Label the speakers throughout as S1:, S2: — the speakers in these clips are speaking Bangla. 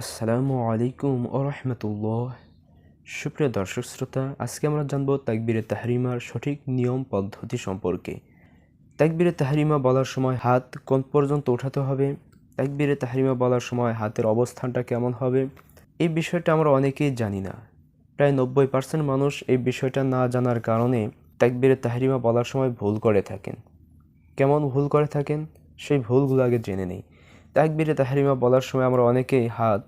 S1: আসসালামু আলাইকুম ও রহমতুল্লাহ। সুপ্রিয় দর্শক শ্রোতা, আজকে আমরা জানব তাকবিরে তাহরিমার সঠিক নিয়ম পদ্ধতি সম্পর্কে। তাকবিরে তাহরিমা বলার সময় হাত কোন পর্যন্ত ওঠাতে হবে? তাকবিরে তাহরিমা বলার সময় হাতের অবস্থানটা কেমন হবে? এই বিষয়টা আমরা অনেকেই জানি না। প্রায় নব্বই পার্সেন্ট মানুষ এই বিষয়টা না জানার কারণে তাকবিরে তাহরিমা বলার সময় ভুল করে থাকেন। কেমন ভুল করে থাকেন? সেই ভুলগুলো আগে জেনে নেই। তাকবিরে তাহরিমা বলার সময় আমরা অনেকেই হাত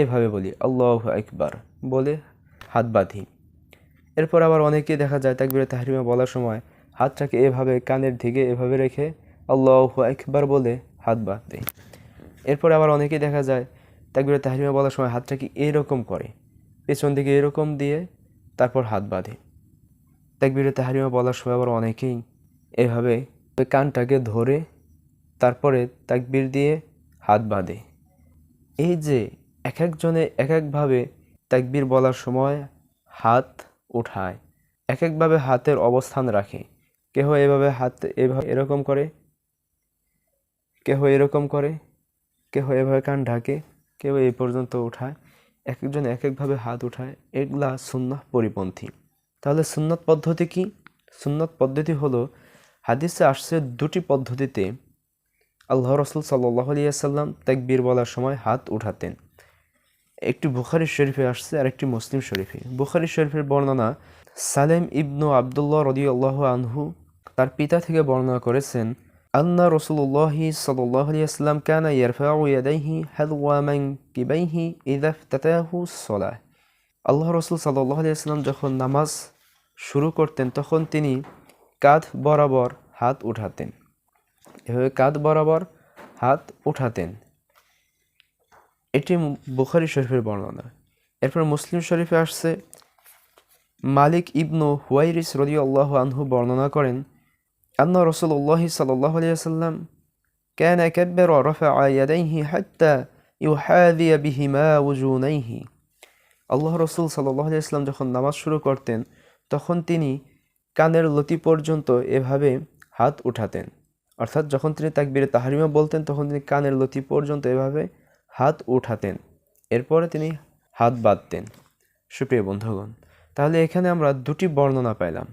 S1: এভাবে বলি, আল্লাহ একবার বলে হাত বাঁধি। এরপর আবার অনেকেই দেখা যায় তাকবিরে তাহরিমা বলার সময় হাতটাকে এভাবে কানের দিকে এভাবে রেখে আল্লাহ একবার বলে হাত বাঁধে। এরপর আবার অনেকেই দেখা যায় তাকবিরে তাহরিমা বলার সময় হাতটাকে এরকম করে, পেছন দিকে এরকম দিয়ে তারপর হাত বাঁধে। তাকবিরে তাহরিমা বলার সময় আবার অনেকেই এভাবে কানটাকে ধরে তারপরে তাকবির দিয়ে হাত বাঁধে। এই যে এক একজনে এক একভাবে তাকবির বলার সময় হাত ওঠায় এক একভাবে হাতের অবস্থান রাখে। কেহ এভাবে হাত এভাবে এরকম করে, কেহ এরকম করে, কেহ এভাবে কান ঢাকে কেউ এই পর্যন্ত উঠায় এক একজন এক একভাবে হাত উঠায়, এগুলা সুন্নাহ পরিপন্থী। তাহলে সুন্নত পদ্ধতি কি? সুন্নত পদ্ধতি হলো, হাদিসে আসছে দুটি পদ্ধতিতে আল্লাহ রসুল সাল্লাহ আলিয়াল্লাম তাকবীর বলার সময় হাত উঠাতেন। একটি বুখারি শরীফে আসছে আর একটি মুসলিম শরীফে। বুখারি শরীফের বর্ণনা, সালেম ইবনু আবদুল্লাহ রদি আল্লাহ আনহু তার পিতা থেকে বর্ণনা করেছেন, আন্না রসুল্লাহি সাল্লাহ কানা ইয়ারফাউ ইয়াদাইহি কিবাইহি ইদাফ সলাহ। আল্লাহ রসুল সাল্লাহ আলিয়াল্লাম যখন নামাজ শুরু করতেন, তখন তিনি কাঁধ বরাবর হাত উঠাতেন। এভাবে কাঁধ বরাবর হাত উঠাতেন এটি বুখারি শরীফের বর্ণনা এরপর মুসলিম শরীফে আসছে মালিক ইবনু হুয়াইরিস রদি আল্লাহ আনহু বর্ণনা করেন আন্না রসুল্লাহ সাল্লাহ আলিয়াল্লাম كان كبر ورفع يديه حتى يحاذي بهما وجونيه আল্লাহ রসুল সাল্লাহ আলিয়াল্লাম যখন নামাজ শুরু করতেন তখন তিনি কানের লতি পর্যন্ত এভাবে হাত উঠাতেন অর্থাৎ যখন তিনি তাকবিরে তাহারিমা বলতেন, তখন তিনি কানের লতি পর্যন্ত এভাবে হাত উঠাতেন। এরপরে তিনি হাত বাঁধতেন। সুপ্রিয় বন্ধুগণ, তাহলে এখানে আমরা দুটি বর্ণনা পাইলাম।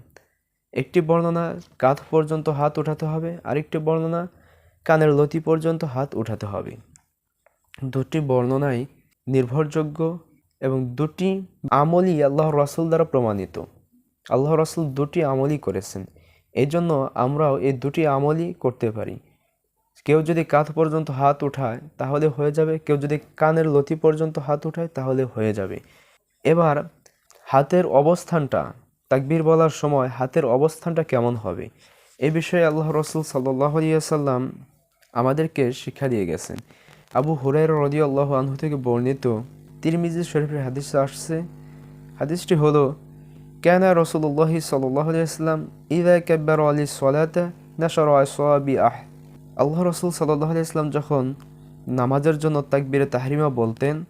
S1: একটি বর্ণনা কাঁধ পর্যন্ত হাত উঠাতে হবে, আরেকটি বর্ণনা কানের লতি পর্যন্ত হাত উঠাতে হবে। দুটি বর্ণনাই নির্ভরযোগ্য এবং দুটি আমলই আল্লাহ রাসুল দ্বারা প্রমাণিত। আল্লাহ রাসুল দুটি আমলই করেছেন। এই জন্য আমরাও এই দুটি আমলই করতে পারি। কেউ যদি কাঁধ পর্যন্ত হাত উঠায়, তাহলে হয়ে যাবে। কেউ যদি কানের লতি পর্যন্ত হাত উঠায়, তাহলে হয়ে যাবে। এবার হাতের অবস্থানটা, তাকবির বলার সময় হাতের অবস্থানটা কেমন হবে? এ বিষয়ে আল্লাহ রসুল সাল্লাহ আমাদেরকে শিক্ষা দিয়ে গেছেন। আবু হুরাইর রদি আল্লাহ আনহু থেকে বর্ণিত তিরমিজি শরীফের হাদিস আসছে। হাদিসটি হলো ক্যানা রসুল্লাহি সাল্লাম ইদা কেব্বার আলী সলাতে নাসর আসোয়াবি আহ আল্লাহ রসুল সাল্লাহ ইসলাম যখন নামাজের জন্য তাকবিরে তাহরিমা বলতেন,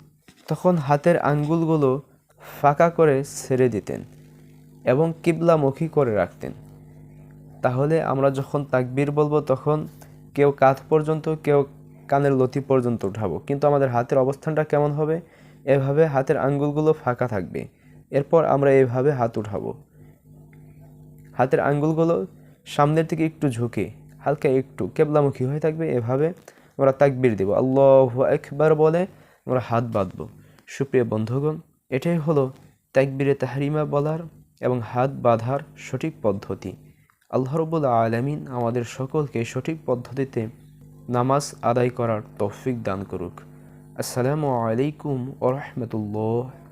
S1: তখন হাতের আঙ্গুলগুলো ফাঁকা করে ছেড়ে দিতেন এবং কিবলামুখী করে রাখতেন। তাহলে আমরা যখন তাকবির বলব তখন কেউ কাঁধ পর্যন্ত, কেউ কানের লতি পর্যন্ত উঠাবো। কিন্তু আমাদের হাতের অবস্থানটা কেমন হবে? এভাবে হাতের আঙ্গুলগুলো ফাঁকা থাকবে। এরপর আমরা এভাবে হাত উঠাবো। হাতের আঙ্গুলগুলো সামনের দিকে একটু ঝুঁকে, হালকা একটু কেবলামুখী হয়ে থাকবে, এভাবে আমরা তাকবির দেব। আল্লাহ একবার বলে আমরা হাত বাঁধব। সুপ্রিয় বন্ধুগণ, এটাই হলো তাকবিরে তাহরিমা বলার এবং হাত বাঁধার সঠিক পদ্ধতি। আল্লাহ রবুল আলমিন আমাদের সকলকে সঠিক পদ্ধতিতে নামাজ আদায় করার তৌফিক দান করুক। আসসালামু আলাইকুম ওরহমতুল্লাহ